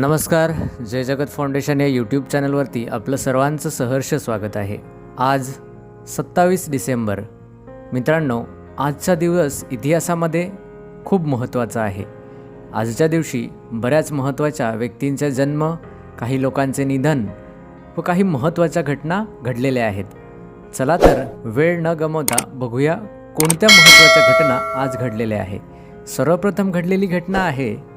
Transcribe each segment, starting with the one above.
नमस्कार जय जगत फाउंडेशन या यूट्यूब चॅनलवरती आपलं सर्वांचं सहर्ष स्वागत आहे. आज सत्तावीस डिसेंबर. मित्रांनो आजचा दिवस इतिहासामध्ये खूप महत्त्वाचा आहे. आजच्या दिवशी बऱ्याच महत्त्वाच्या व्यक्तींचा जन्म काही लोकांचे निधन व काही महत्त्वाच्या घटना घडलेल्या आहेत. चला तर वेळ न गमवता बघूया कोणत्या महत्त्वाच्या घटना आज घडलेल्या आहे. सर्वप्रथम घडलेली घटना आहे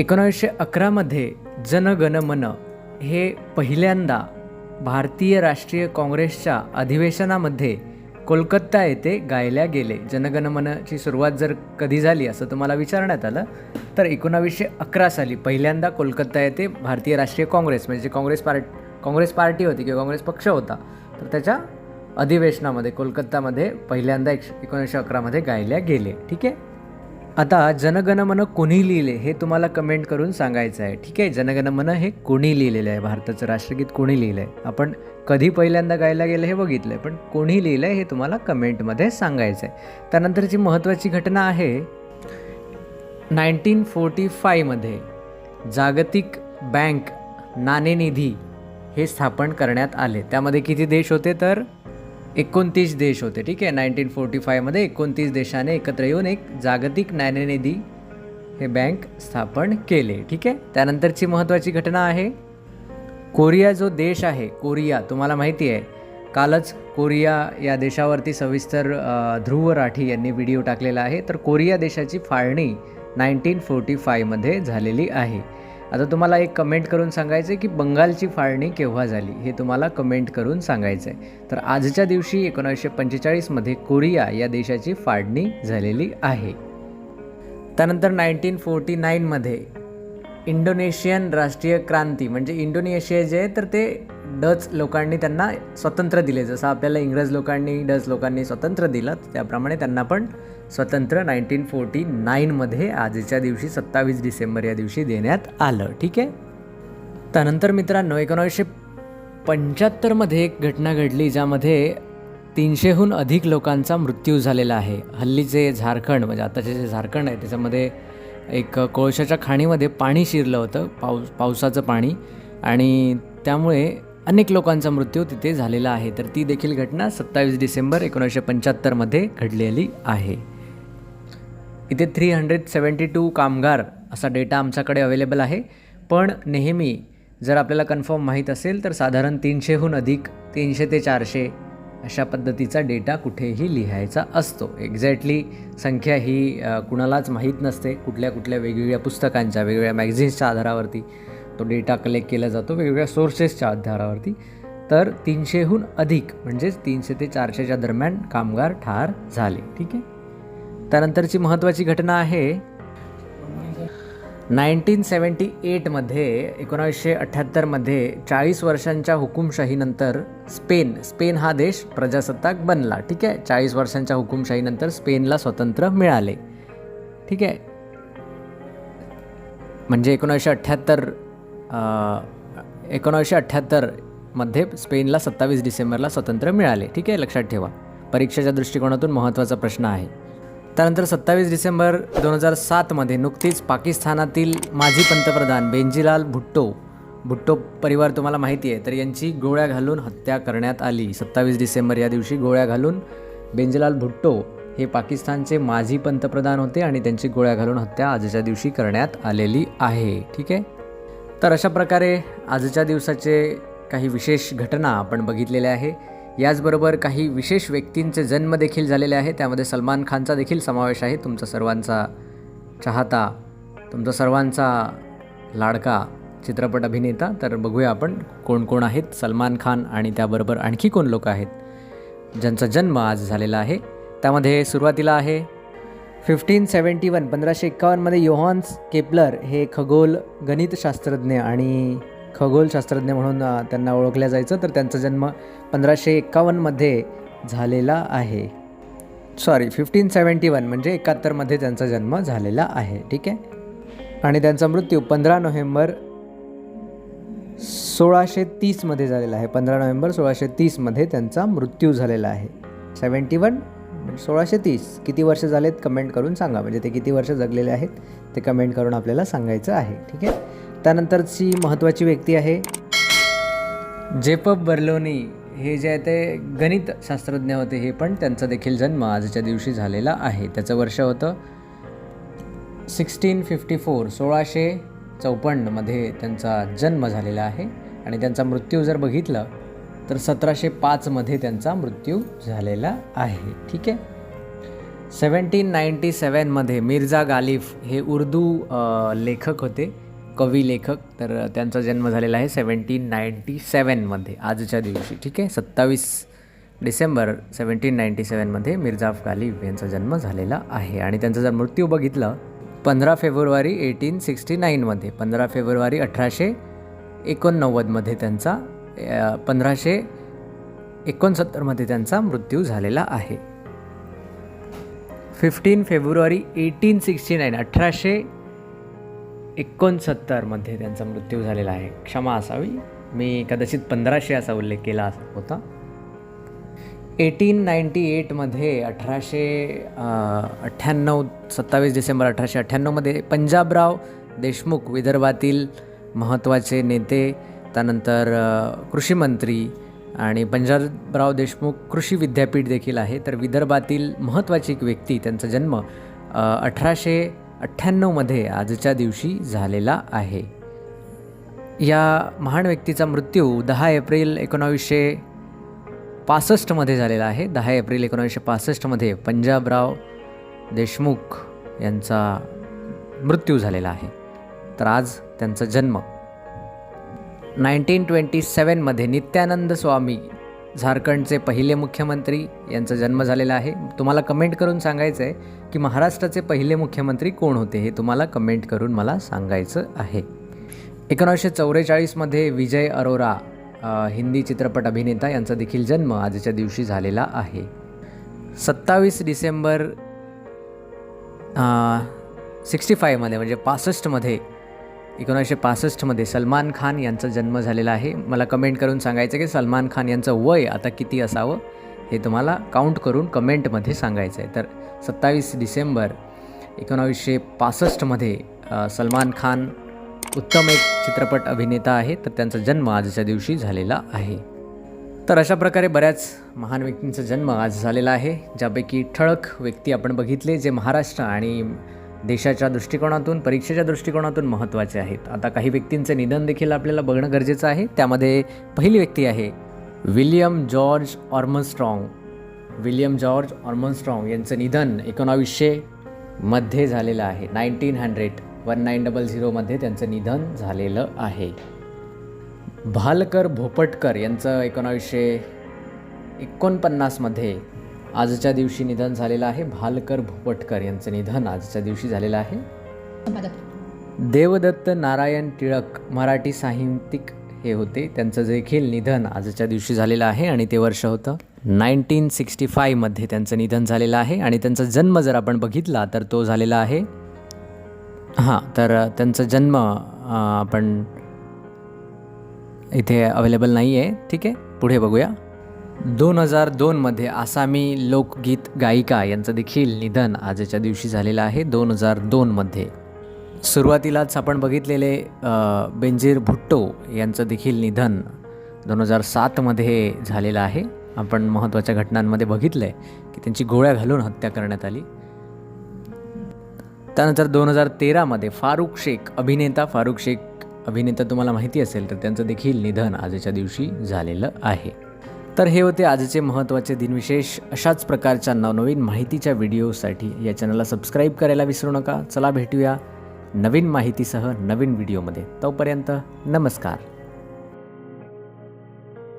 एकोणावीसशे अकरामध्ये जनगण मन हे पहिल्यांदा भारतीय राष्ट्रीय काँग्रेसच्या अधिवेशनामध्ये कोलकाता येथे गायल्या गेले. जनगणमनची सुरुवात जर कधी झाली असं तुम्हाला विचारण्यात आलं तर एकोणावीसशे अकरा साली पहिल्यांदा कोलकाता येथे भारतीय राष्ट्रीय काँग्रेस म्हणजे जे काँग्रेस पार्ट काँग्रेस पार्टी होती किंवा काँग्रेस पक्ष होता तर त्याच्या अधिवेशनामध्ये कोलकातामध्ये पहिल्यांदा एक एकोणीसशे अकरामध्ये गायल्या गेले. ठीक आहे? आता जनगण मन कोणी लिहिले हे तुम्हाला कमेंट करून सांगायचं आहे. ठीक आहे? जनगणमन हे कोणी लिहिलेलं आहे? भारताचं राष्ट्रगीत कोणी लिहिलं आहे आपण कधी पहिल्यांदा गायला गेलं हे बघितलं आहे पण कोणी लिहिलं आहे हे तुम्हाला कमेंटमध्ये सांगायचं आहे. त्यानंतरची महत्त्वाची घटना आहे नाईन्टीन फोर्टी फायमध्ये जागतिक बँक नाणेनिधी हे स्थापन करण्यात आले. त्यामध्ये किती देश होते तर? एकोणतीस देश होते ठीक आहे? नाईन्टीन फोर्टी फायमध्ये एकोणतीस देशाने एकत्र येऊन एक जागतिक नाणेनिधी हे बँक स्थापन केले ठीक आहे? त्यानंतरची महत्त्वाची घटना आहे कोरिया जो देश आहे कोरिया तुम्हाला माहिती आहे कालच कोरिया या देशावरती सविस्तर ध्रुव राठी यांनी व्हिडिओ टाकलेला आहे. तर कोरिया देशाची फाळणी नाईन्टीन फोर्टी फायमध्ये झालेली आहे. आता तुम्हाला एक कमेंट करून सांगायचं आहे की बंगालची फाळणी केव्हा झाली? हे तुम्हाला कमेंट करून सांगायचं आहे तर आजच्या दिवशी एकोणीसशे पंचेचाळीसमध्ये कोरिया या देशाची फाळणी झालेली आहे. त्यानंतर नाईन्टीन फोर्टी नाईनमध्ये इंडोनेशियन राष्ट्रीय क्रांती म्हणजे इंडोनेशिया जे आहे तर ते डच लोकांनी त्यांना स्वतंत्र दिले. जसं आपल्याला इंग्रज लोकांनी डच लोकांनी स्वतंत्र दिलं त्याप्रमाणे त्यांना पण स्वतंत्र नाईन्टीन फोर्टी नाईनमध्ये आजच्या दिवशी सत्तावीस डिसेंबर या दिवशी देण्यात आलं. ठीक आहे? त्यानंतर मित्रांनो एकोणावीसशे पंच्याहत्तरमध्ये एक घटना घडली ज्यामध्ये तीनशेहून अधिक लोकांचा मृत्यू झालेला आहे. हल्लीचे झारखंड म्हणजे आताचे जे झारखंड आहे त्याच्यामध्ये एक कोळशाच्या खाणीमध्ये पाणी शिरलं होतं पाऊस पावसाचं पाणी. आणि त्यामुळे अनेक लोकांचा मृत्यू तिथे झालेला आहे. तर ती देखील घटना सत्तावीस डिसेंबर एकोणीसशे पंच्याहत्तरमध्ये घडलेली आहे. इथे थ्री हंड्रेड सेवन्टी टू कामगार असा डेटा आमच्याकडे अवेलेबल आहे. पण नेहमी जर आपल्याला कन्फर्म माहीत असेल तर साधारण तीनशेहून अधिक तीनशे ते चारशे अशा पद्धतीचा डेटा कुठेही लिहायचा असतो. एक्झॅक्टली संख्या ही कुणालाच माहीत नसते. कुठल्या कुठल्या वेगवेगळ्या पुस्तकांच्या वेगवेगळ्या मॅगझिन्सच्या आधारावरती तो डेटा कलेक्ट केला जातो वेगवेगळ्या सोर्सेसच्या आधारावरती. तर तीनशेहून अधिक म्हणजेच तीनशे ते चारशेच्या दरम्यान कामगार ठार झाले. ठीक आहे? त्यानंतरची महत्त्वाची घटना आहे नाईन्टीन सेवन्टी एटमध्ये एकोणावीसशे अठ्ठ्याहत्तरमध्ये चाळीस वर्षांच्या हुकुमशाहीनंतर स्पेन स्पेन हा देश प्रजासत्ताक बनला. ठीक आहे? चाळीस वर्षांच्या हुकुमशाहीनंतर स्पेनला स्वतंत्र मिळाले. ठीक आहे? म्हणजे एकोणावीसशे अठ्ठ्याहत्तर एकोणावीसशे अठ्ठ्याहत्तरमध्ये स्पेनला सत्तावीस डिसेंबरला स्वतंत्र मिळाले. ठीक आहे? लक्षात ठेवा. परीक्षेच्या दृष्टिकोनातून महत्त्वाचा प्रश्न आहे. त्यानंतर सत्तावीस डिसेंबर दोन हजार सातमध्ये नुकतीच पाकिस्तानातील माजी पंतप्रधान बेंजीलाल भुट्टो भुट्टो परिवार तुम्हाला माहिती आहे तर यांची गोळ्या घालून हत्या करण्यात आली. सत्तावीस डिसेंबर या दिवशी गोळ्या घालून बेंजीलाल भुट्टो हे पाकिस्तानचे माजी पंतप्रधान होते आणि त्यांची गोळ्या घालून हत्या आजच्या दिवशी करण्यात आलेली आहे. ठीक आहे? तर अशा प्रकारे आजच्या दिवसाचे काही विशेष घटना आपण बघितलेल्या आहे. याचबरोबर काही विशेष व्यक्तींचे जन्म देखील झालेले आहे. त्यामध्ये सलमान खानचा देखील समावेश आहे. तुमचा सर्वांचा चाहता तुमचा सर्वांचा लाडका चित्रपट अभिनेता. तर बघूया आपण कोण कोण आहेत सलमान खान आणि त्याबरोबर आणखी कोण लोक आहेत ज्यांचा जन्म आज झालेला आहे. त्यामध्ये सुरुवातीला आहे फिफ्टीन सेवन्टी वन पंधराशे एक्कावन्नमध्ये योहान्स केपलर हे खगोल गणितशास्त्रज्ञ आणि खगोलशास्त्रज्ञ म्हणून त्यांना ओळखल्या जायचं. तर त्यांचा जन्म पंधराशे एक्कावन्नमध्ये झालेला आहे. सॉरी फिफ्टीन सेवन्टी वन म्हणजे एकाहत्तरमध्ये त्यांचा जन्म झालेला आहे. ठीक आहे? आणि त्यांचा मृत्यू पंधरा नोव्हेंबर सोळाशे तीसमध्ये झालेला आहे. पंधरा नोव्हेंबर सोळाशे तीसमध्ये त्यांचा मृत्यू झालेला आहे. सेवन्टी म्हणजे वन सोळाशे तीस. किती वर्ष झालेत? कमेंट करून सांगा. म्हणजे ते किती वर्ष जगलेले आहेत? ते कमेंट करून आपल्याला सांगायचं आहे. ठीक आहे? त्यानंतरची महत्त्वाची व्यक्ती आहे. जेपब बर्लोनी. हे जे आहे ते गणित शास्त्रज्ञ होते हे पण त्यांचा देखील जन्म आजच्या दिवशी झालेला आहे. त्याचं वर्ष होतं सिक्स्टीन फिफ्टी फोर सोळाशे चौपन्नमध्ये त्यांचा जन्म झालेला आहे. आणि त्यांचा मृत्यू जर बघितलं तर सतराशे पाचमध्ये त्यांचा मृत्यू झालेला आहे. ठीक आहे? सेवन्टीन नाईंटी सेवनमध्ये मिर्झा गालिफ हे उर्दू लेखक होते. कवी लेखक तर त्यांचा जन्म झालेला आहे सेवन्टीन नाईंटी सेवनमध्ये आजच्या दिवशी ठीक आहे? सत्तावीस डिसेंबर सेवन्टीन नाईंटी सेवनमध्ये मिर्झा गालिब यांचा जन्म झालेला आहे. आणि त्यांचा जर मृत्यू बघितलं पंधरा फेब्रुवारी एटीन सिक्स्टी नाईनमध्ये पंधरा फेब्रुवारी अठराशे एकोणनव्वदमध्ये त्यांचा पंधराशे एकोणसत्तरमध्ये त्यांचा मृत्यू झालेला आहे. Fifteen February eighteen sixty nine अठराशे एकोणसत्तरमध्ये त्यांचा मृत्यू झालेला आहे. क्षमा असावी. मी कदाचित पंधराशे असा उल्लेख केला होता. एटीन नाईंटी एटमध्ये अठराशे अठ्ठ्याण्णव सत्तावीस डिसेंबर अठराशे अठ्ठ्याण्णवमध्ये पंजाबराव देशमुख विदर्भातील महत्त्वाचे नेते त्यानंतर कृषीमंत्री आणि पंजाबराव देशमुख कृषी विद्यापीठ देखील आहे. तर विदर्भातील महत्त्वाची एक व्यक्ती त्यांचा जन्म अठराशे अठ्ठ्याण्णवमध्ये आजच्या दिवशी झालेला आहे. या महान व्यक्तीचा मृत्यू दहा एप्रिल एकोणावीसशे पासष्टमध्ये झालेला आहे. दहा एप्रिल एकोणावीसशे पासष्टमध्ये पंजाबराव देशमुख यांचा मृत्यू झालेला आहे. तर आज त्यांचा जन्म. नाईन्टीन ट्वेंटी सेवनमध्ये नित्यानंद स्वामी झारखंडचे पहिले मुख्यमंत्री यांचा जन्म झालेला आहे. तुम्हाला कमेंट करून सांगायचं आहे की महाराष्ट्राचे पहिले मुख्यमंत्री कोण होते हे तुम्हाला कमेंट करून मला सांगायचं आहे. एकोणीसशे चौवेचाळीसमध्ये विजय अरोरा हिंदी चित्रपट अभिनेता यांचा देखील जन्म आजच्या दिवशी झालेला आहे. सत्तावीस डिसेंबर सिक्स्टी फायमध्ये म्हणजे पासष्टमध्ये एकोणीसशे पासष्टमध्ये सलमान खान यांचा जन्म झालेला आहे. मला कमेंट करून सांगायचं की सलमान खान यांचं वय आता किती असावं हे तुम्हाला काउंट करून कमेंटमध्ये सांगायचं आहे. तर सत्तावीस डिसेंबर एकोणावीसशे पासष्टमध्ये सलमान खान उत्तम एक चित्रपट अभिनेता आहे. तर त्यांचा जन्म आजच्या दिवशी झालेला आहे. तर अशा प्रकारे बऱ्याच महान व्यक्तींचा जन्म आज झालेला आहे. ज्यापैकी ठळक व्यक्ती आपण बघितले जे महाराष्ट्र आणि देशाच्या दृष्टिकोनातून परीक्षेच्या दृष्टिकोनातून महत्त्वाचे आहेत. आता काही व्यक्तींचे निधन देखील आपल्याला बघणं गरजेचं आहे. त्यामध्ये पहिली व्यक्ती आहे William George Armstrong William George Armstrong यांचं निधन एकोणावीसशे मध्ये झालेलं आहे. Nineteen hundred one nine double झिरोमध्ये त्यांचं निधन झालेलं आहे. भालकर भोपटकर यांचं एकोणावीसशे एकोणपन्नासमध्ये आजच्या दिवशी निधन झालेलं आहे भालकर भोपटकर यांचं निधन आजच्या दिवशी झालेलं आहे. देवदत्त नारायण टिळक मराठी साहित्यिक हे होते. त्यांचं देखील निधन आजच्या दिवशी झालेलं आहे आणि ते वर्ष होतं. नाईन्टीन सिक्स्टी फायमध्ये त्यांचं निधन झालेलं आहे आणि त्यांचा जन्म जर आपण बघितला तर तो झालेला आहे. हां तर त्यांचा जन्म आपण इथे अवेलेबल नाही आहे ठीक आहे पुढे बघूया. दोन हजार दोनमध्ये आसामी लोकगीत गायिका यांचं देखील निधन आजच्या दिवशी झालेलं आहे. दोन हजार दोनमध्ये सुरुवातीलाच आपण बघितलेले बेंजीर भुट्टो यांचं देखील निधन दोन हजार सातमध्ये झालेलं आहे. आपण महत्त्वाच्या घटनांमध्ये बघितलं आहे की त्यांची गोळ्या घालून हत्या करण्यात आली. त्यानंतर दोन हजार तेरामध्ये फारुख शेख अभिनेता फारुख शेख अभिनेता तुम्हाला माहिती असेल तर त्यांचं देखील निधन आजच्या दिवशी झालेलं आहे. तर हे होते आजचे महत्त्वाचे दिनविशेष अशाच प्रकारच्या नवनवीन माहितीच्या व्हिडिओसाठी. या चॅनलला सबस्क्राईब करायला विसरू नका. चला भेटूया नवीन माहितीसह नवीन व्हिडिओमध्ये. तोपर्यंत नमस्कार.